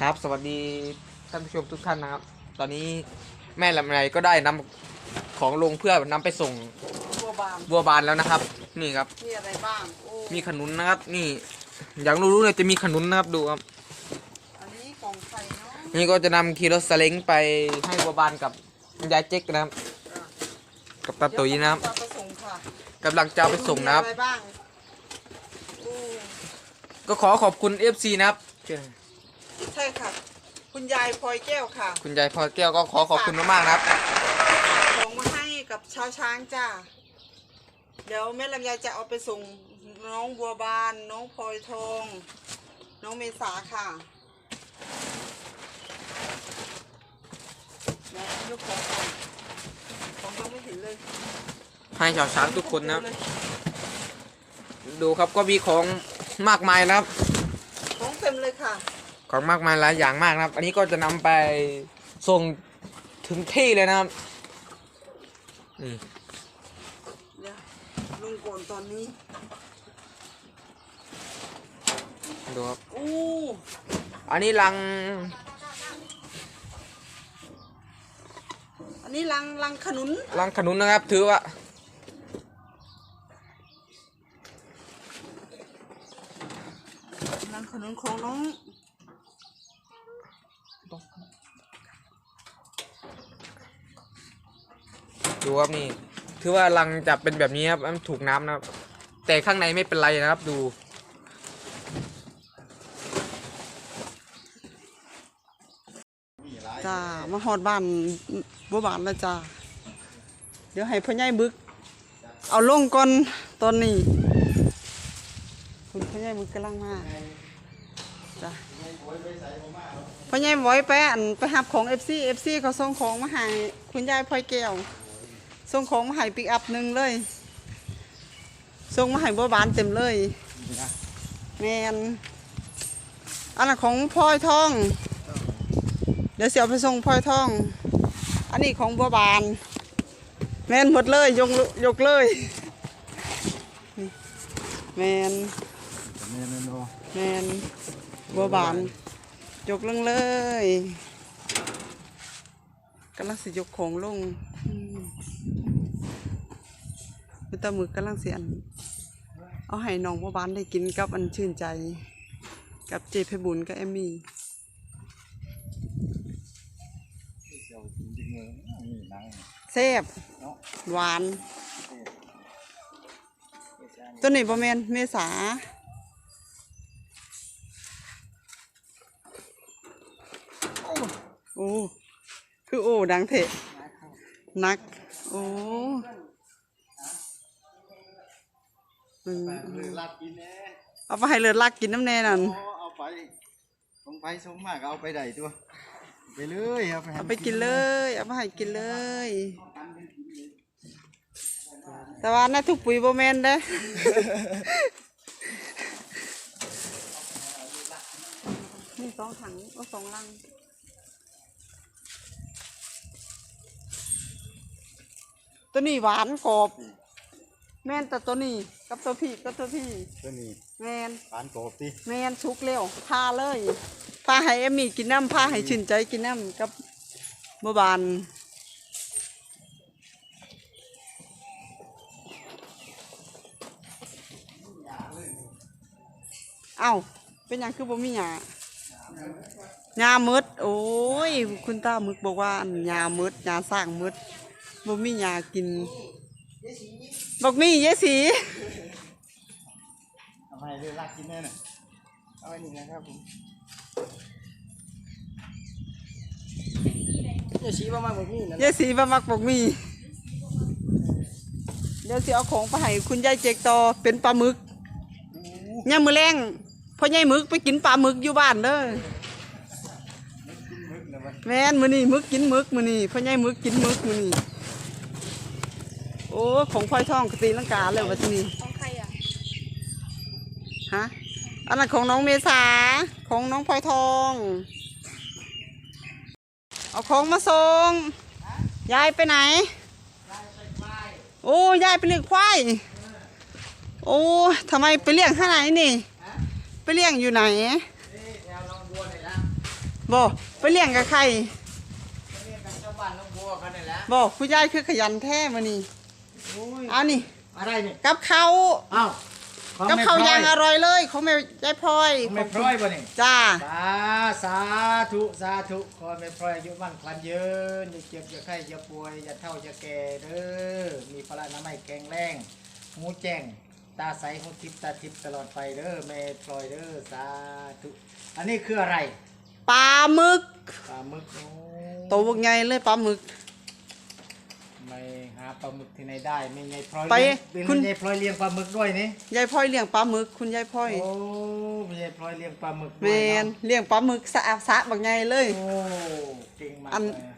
ครับ สวัสดีท่านผู้ชมทุกท่านนะครับ ตอนนี้แม่ลำไยก็ได้นำของลงเพื่อนำไปส่งบัวบานบัวบานแล้วนะครับ นี่ครับ มีอะไรบ้างโอ้มีขนุนนะครับ นี่ อย่างรู้ๆเลยจะมีขนุนนะครับดูครับ อันนี้กล่องไข่เนาะนี่ก็จะนำคีรถสเล้งไปให้บัวบานกับยายเจ๊กนะครับกับตาตุ๋ยนะครับเดี๋ยวจะไปส่งค่ะกำลังจะเอาไปส่งนะครับ มีอะไรบ้างโอ้ก็ขอขอบคุณ FC นะครับเชิญ ใช่ค่ะ คุณยายพลอยแก้วค่ะคุณยายพอแก้วก็ขอขอบคุณมากๆนะครับของมาให้กับชาวช้างจ้าเดี๋ยวแม่ลำไยจะเอาไปส่งน้องบัวบาน น้องพลอยทอง น้องเมษาค่ะเดี๋ยวยกของก่อนของยังไม่เห็นเลยให้ชาวช้างทุกคนนะครับ ดูครับก็มีของมากมายนะครับ ของเต็มเลยค่ะ ของมากมายหลายอย่างมากนะครับ อันนี้ก็จะนำไปส่งถึงที่เลยนะครับนี่เดี๋ยวลุงโกนตอนนี้ดูครับอู้อันนี้ลัง อันนี้ลังลังขนุนลังขนุนนะครับ ถือว่าลังขนุนของน้อง ดูครับนี่ถือว่าลังจะเป็นแบบนี้ครับมันถูกน้ำนะครับ แต่ข้างในไม่เป็นไรนะครับดู จ้ามาหอดบ้านบัวบานแล้วจ้าเดี๋ยวให้พ่อใหญ่บึก เอาลงก่อนตอนนี้ คุณพ่อใหญ่บึกกำลังมาจ้า พ่อใหญ่บอยไปอันไปหับของ FC FC เขาส่งของมาให้คุณยายพลอยแก้วส่งของมาให้ปิกอัพหนึ่งเลยส่งมาให้บัวบานเต็มเลยแมนอันนั้นของพลอยทอง เดี๋ยวเสียวไปส่งพลอยทอง อันนี้ของบัวบาน แมนหมดเลยยกลุยกเลยนี่แมนแมนบัวบาน ยกลงเลยกำลังสิยกของลงอืมมีแตามือกำลังเสียนเอาให้น้องบัวบานได้กินกับอันชื่นใจ กับเจเพบุญกับเอมมี่แซ่บหวาน ตัวนี้ประมาณเมษา อ้คือโอ้ดังเถะนัก โอ้อืมลัดกินแน่เอาไปให้เลือดลักกินน้ำแน่นั่นเอาไปสงไปสงมากเอาไปได้ตัวไปเลยเอาไปให้เอาไปกินเลย เอาไปให้กินเลย แต่ว่าน่าทุกปุ๋ยโบแมนเด้อนี่สองถังก็สองลัง ตัวนี้หวานกรอบแม่นแต่ตัวนี้กับตัวพี่กับตัวพี่ตัวนี้แม่นปานโกบติแม่นชุกเร็วพาเลยพาให้เอมมี่กินน้ำพาให้ชื่นใจกินน้ำกับเมื่อบานเอ้าเป็นหยังคือบ่มีหยาหยามืดโอ้ย คุณตามึกบอกว่าอันหยามืดหยาสร้างมืด บ่มีหยากินบอกมีเยสีเอาไปเลยลัดกินแน่น่ะเอาไว้นี่นะครับผมอย่าชี้ว่ามาแบบนี้นะยายสีบะมักบอกมีเดี๋ยวสิเอาของไปให้คุณยายเจกต่อเป็นปลาหมึกย่ามมือแรงพ่อยายหมึกไปกินปลาหมึกอยู่บ้านเด้อแม่นมื้อนี้หมึกกินหมึกมื้อนี้พ่อยายหมึกกินหมึกมื้อนี้ โอ้ของพลอยทองกตีลังกาเลยว่าที่นี่ของใครอะฮะอันนั้นของน้องเมษาของน้องพลอยทอง เอาของมาส่งยายไปไหนโอ้ยายไปเลี้ยงควายโอ้ทำไมไปเลี้ยงข้างไหนนี่ไปเลี้ยงอยู่ไหนแถวน้องบัวเนี่ยนะบ่ไปเลี้ยงกับใครเรียกกันชาวบ้านน้องบัวกันนี่แหละบ่ผู้ยายคือขยันแท้มื้อนี้โอ้ย เอานี่อะไรเนี่ยกับเขาวอ้าวของกับแม่เขาวพลอย่างอร่อยเลยของแม่ยายพลอยของแม่พลอยบ่นี่จ้า สาสาธุสาธุขอแม่พลอยอายุมั่นขวัญยืนอย่าเจ็บอย่าไข้อย่าป่วยอย่าเฒ่าอย่าแก่เด้อมีพละนามัยแข็งแรงหูแจ้งตาใสหูทิพย์ตาทิพย์ตลอดไปเด้อแม่พลอยเด้อสาธุอันนี้คืออะไรปลาหมึกปลาหมึกโอ้โตบักใหญ่เลยปลาหมึก ไม่หาปลาหมึกที่ไหนได้ไม่ไงพลอยไปเลี้ยงเป็นคุณไม่ไงพลอยเลี้ยงปลาหมึกด้วยนี่ยายพลอยเลี้ยงปลาหมึกคุณยายพลอยโอ้ไม่ไงพลอยเลี้ยงปลาหมึกแมด้วยนเนาะเลี้ยงปลาหมึกสะอาดสะบักใหญ่เลย โอ้เก่งมากอัน เลย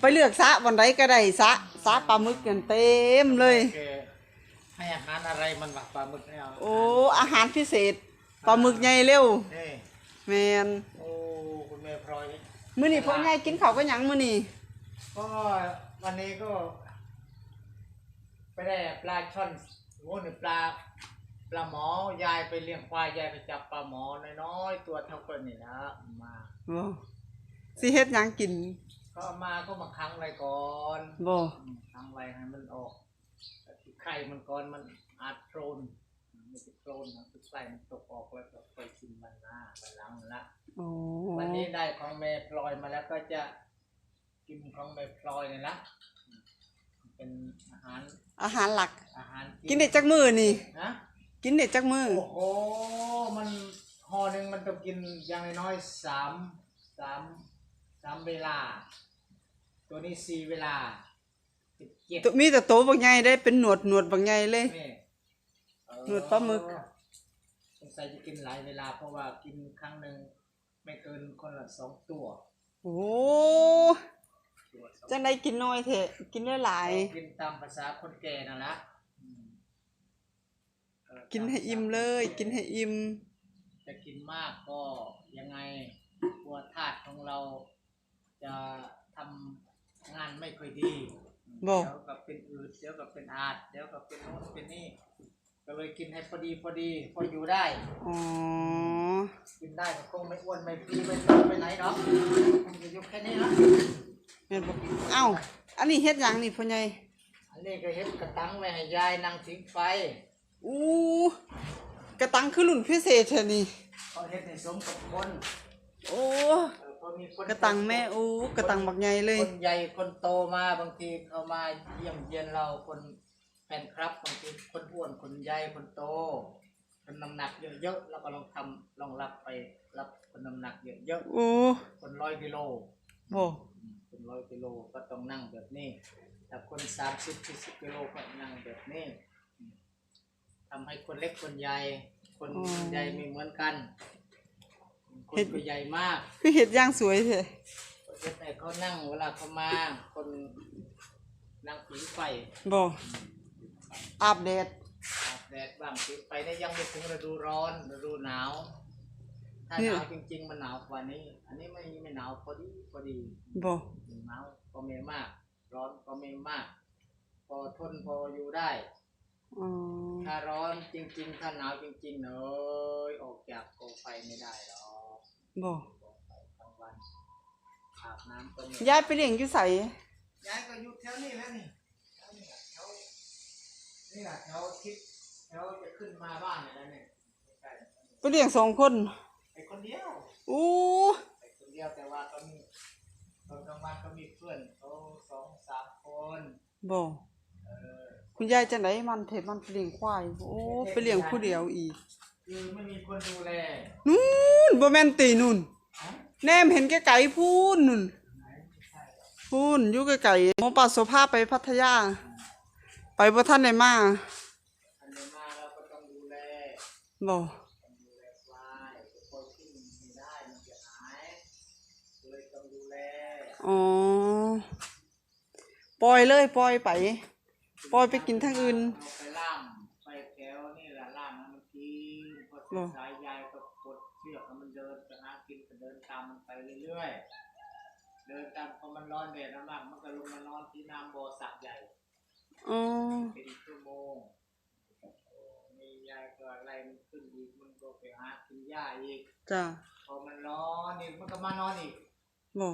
ไปเลือกสะวันใดก็ได้สะสะปลาหมึกกันเต็มเลยโอคให้อาหารอะไรมันวะปลาหมึกเนี่ยโอ้อาหารพิเศษปลาหมึกใหญ่เร็วนี่แมนโอ้คุณแม่พลอยนี่มื้อนี้พ่อใหญ่กินข้าวกับหยังมื้อนี้ก็ วันนี้ก็ ไปได้ปลาช่อนโอ้นี่ปลาปลาหมอยายไปเลี้ยงควายยายไปจับปลาหมอน้อยๆตัวเท่ากันนี่นะมาบ่สิเฮ็ดหยังกินก็เอามาก็มาคั้งไว้ก่อนบ่อืมคั้งไว้ให้มันออกไข่มันก่อนมันอาจโครนไม่ใช่โครนนะคือไข่มันตกออกแล้วก็ค่อยกินมันหน้าไปหลังละ โอ้วันนี้ได้ของเมย์พลอยมาแล้วก็จะ กินของเมย์พลอยนี่ละเป็นอาหารอาหารหลัก อาหารกินได้จักมื้อนี่นะกินได้จักมื้อโอ้โหมันห่อหนึ่งมันต้องกินอย่างน้อยๆสามสามสามเวลา ตัวนี้สี่เวลาสิบเจ็ด ตัวมีแต่โตบักใหญ่ได้เป็นหนวดหนวดบักใหญ่เลย นี่เออหนวดปลาหมึก สงสัยจะกินหลายเวลาเพราะว่ากินครั้งหนึ่งไม่เกินคนละสองตัว โอ้ตัวสอง จังได้กินน้อยแท้กินได้หลาย กินตามภาษาคนแก่นั่นละอืมเออกินให้อิ่มเลย กินให้อิ่มจะกินมากก็ยังไงตัวธาตุของเราจะทำงานไม่ค่อยดีบ่เดี๋ยวกับเป็นอืดเดี๋ยวกับเป็นอาดเดี๋ยวกับเป็นโน้นเป็นนี่ก็เลยกินให้พอดีพอดีพออยู่ได้ อ๋อกินได้ก็คงไม่อ้วนไม่ปรีไม่ต้นไปไหนเนาะมันจะอยู่แค่นี้นะ แม่นบ่เอ้า อันนี้เฮ็ดหยังนี่พ่อใหญ่อันนี้ก็เฮ็ดกระตังไว้ให้ยายนั่งทิ้งไฟอู้กระตังคือรุ่นพิเศษแท้นี่เขาเฮ็ดให้สมกับคนโอ้เออพอมีคนกระตังแม่อู้กระตังบักใหญ่เลย คนใหญ่คนโตมาบางทีเขามาเยี่ยมเยียนเราคนแฟนครับบางทีคนอ้วนคนใหญ่คนโต คนน้ำหนักเยอะๆแล้วก็ลองทำลองรับไปรับคนน้ำหนักเยอะโอ้ๆคนร้อยกิโล บ่อืมคน ร้อยกิโลก็ต้องนั่งแบบนี้ ถ้าคนสามสิบสี่สิบกิโลก็นั่งแบบนี้อืมทำให้คนเล็กคนใหญ่ คนใหญ่ไม่เหมือนกัน คนก็ใหญ่มาก คือเฮ็ดอย่างสวยแท้เฮ็ดให้เขานั่งเวลาเขามาคนนั่งผิงไฟบ่อาบแดดอาบแดดบ้างผิงไฟนี่ยังไม่ถึงฤดูร้อนฤดูหนาว ถ้านี่หนาวจริง ๆ มันหนาวกว่านี้ อันนี้ไม่ไม่หนาวพอดีพอดีบ่ หนาวก็ไม่มาก ร้อนก็ไม่มาก พอทนพออยู่ได้ อ๋อ ถ้าร้อนจริง ๆ ถ้าหนาวจริงๆเนยออกจากกองไฟไม่ได้หรอกบ่ กองไฟกลางวันอาบน้ำก็ไม่ยายไปเลี้ยงอยู่ไสยายก็อยู่แถวนี้แล้วนี่แถวนี้แหละแถวนี่แหละแถวทิศแถวจะขึ้นมาบ้านเนี่ยแล้วเนี่ยใกล้ไปเลี้ยงสองคนๆไปคนเดียว อู้ ไปคนเดียวแต่ว่าก็มีตอ นกลางวันก็มีเพื่อนเขาสองสามคนบ่เออคุณยายจังไดมันเทมันไปเลี้ยงควาย โอ้ไปเลี้ยงผู้เดียวอีก คือไม่มีคนดูแลนู่นบ่แม่นตีนู่นเอ้าแนมเห็นไกลๆพูนนู่นไหนไม่ใช่หรอกพูนอยู่ไกลๆหมอปัสโสภาไปพัทยา ไปบ่ทันได้มาอันนี้มาเราก็ต้องดูแลบ่ ต้องดูแลควายปล่อยขึ้นไม่ได้มันจะหายเลยต้องดูแล อ๋อ ปล่อยเลยปล่อยไป ปล่อยไปกินทางอื่นเอาไปล่ามไปแถวนี่แหละล่ามให้มันกินพอหรอสายยายก็กดเชือกให้มันเดินไปหากินก็เดินตามมันไปเรื่อยๆ เดินตามพอมันร้อนแดดมากๆมันก็ลงมานอนที่น้ำบ่อสระใหญ่อ๋อเป็นชั่วโมงโอ้มียายก็อะไรมันขึ้นอีกมันก็ไปหากินหญ้าอีกจ้ะพอมันร้อนอีกมันก็มานอนอีกบ่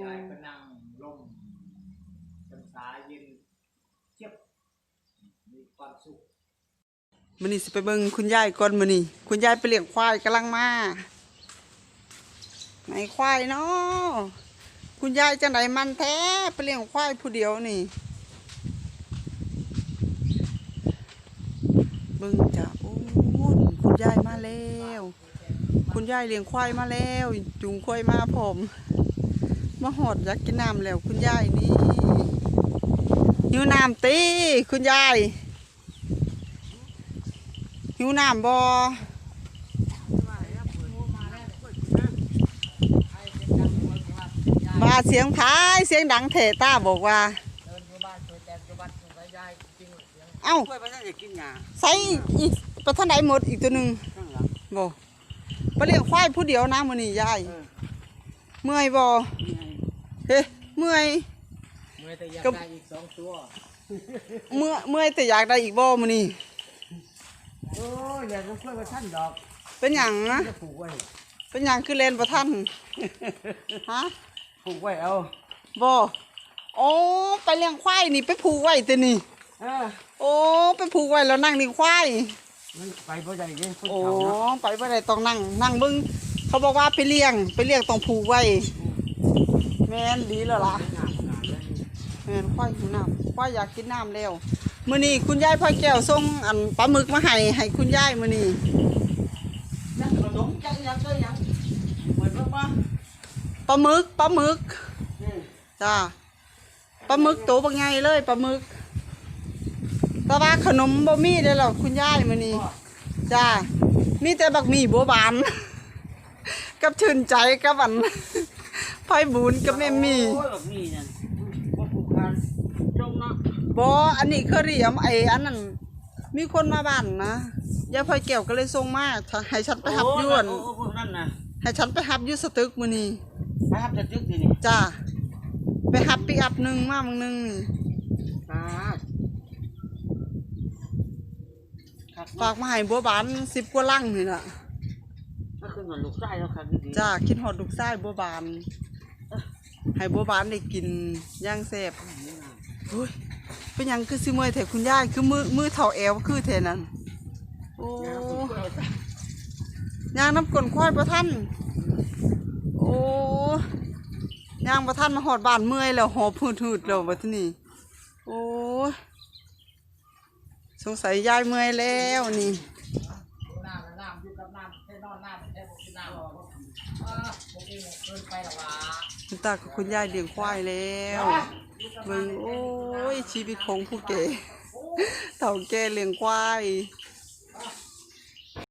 ยายก็นั่ง ลมจำสาเย็นเทียบมีความสุขมื้อนี้สิไปเบิ่งคุณยายก่อนมื้อนี้คุณยายไปเลี้ยงควายกำลังมาไหนควายเนาะคุณยายจังไดมันแท้ไปเลี้ยงควายผู้เดียวนี่เบิ่งจ้ะโอ้ยคุณยายมาแล้ว คุณยายเลี้ยงควายมาแล้วจูงควายมาผม มาหอดอยากกินน้ำแล้วคุณยายนี่หิวน้ำตีคุณยายหิวน้ำบ่มาเสียงพายเสียงดังเถต้าบอกว่าเดินอยู่บ้านช่วยแตงอยู่บ้านช่วยยายจริงๆเสียงเอ้าค่อยไปนั่งกินหญ้าใส่อีกไปท่านไหนหมดอีกตัวหนึ่งข้างหลังบ่ไปเลี้ยงควายผู้เดียวนะมื้อนี้ยายเออเมื่อยบ่นี่ไงเฮ้ เมื่อย เมื่อแต่อยากก็ได้อีกสองตัว เมื่อเมื่อยแต่อยากได้อีกบ่มื้อนี้โอ้ยอยากรู้เพื่อนว่าท่านดอกเป็นหยังนะจะผูกไว้เป็นหยังคือเล่นบ่ทันฮะผูกไว้เอาบ่โอ้ไปเลี้ยงควายนี่ไปผูกไว้ตินี่ เออโอ้ไปผูกไว้แล้วนั่งเลี้ยงควาย มันไปบ่ได้เด้คนโอ้เฒ่าเนาะไปบ่ได้ต้องนั่งนั่งเบิ่งเขาบอกว่าไปเลี้ยง ไปเลี้ยงต้องผูกไว้ แม่นดีแล้วล่ะน้ำขนาดนั้นแม่นควายหิวน้ำควายอยากกินน้ำแล้วมื้อนี้คุณยายพ่อแก้วส่งอันปลาหมึกมาให้ให้คุณยายมื้อนี้ยังขนมจังยังก็ยังเหมือนว่าปลาหมึกปลาหมึกอืมจ้าปลาหมึกตัวบางไงเลยปลาหมึกแต่ว่าขนมบ่มีเด้อหรอกคุณยายมื้อนี้จ้ามีแต่บักหมี่บัวบานกับชื่นใจกับอัน ไผ่บุญกับแม่หมี่โอ้ยแบบนี้นั่นว่าผูกพันจงเนาะบ่อันนี้คือเหรียมไอ้อันนั้นมีคนมาบ้านนะยายพ่อแก้วก็เลยส่งมาให้ฉันไปหับอยวนโอ้โอ้พวกนั้นน่ะให้ฉันไปหับอยูสตึกมื้อนี้ไปหับจะตึกทีนี่จ้าไปหับปิกอัพหนึ่งมาบางหนึงนี่ตาครับฝากมาให้บัวบานสิบกว่าลังนี่ล่ะ ก็คือเหมือนลูกชายแล้วครับดีๆ จ้าคิดฮอดลูกชายบัวบาน ให้บัวบานได้กินย่างแซ่บโอ้ยเป็นยังคือสิเมื่อยแท้คุณยายคือมือมือเท่าแอวคือแท้นั้นโอ้ยางน้ำกลนควายประท่านโอ้ยางประท่านมาหอดบานเมื่อยแล้วหอบหืดแล้วบัดนี้โอ้ยสงสัยยายเมื่อยแล้วนี่ คุณตากับคุณยายเลี้ยงควายแล้วเบิ่งโอ้ยชีวิตของผู้แก่เฒ่าแก่เลี้ยงควายเ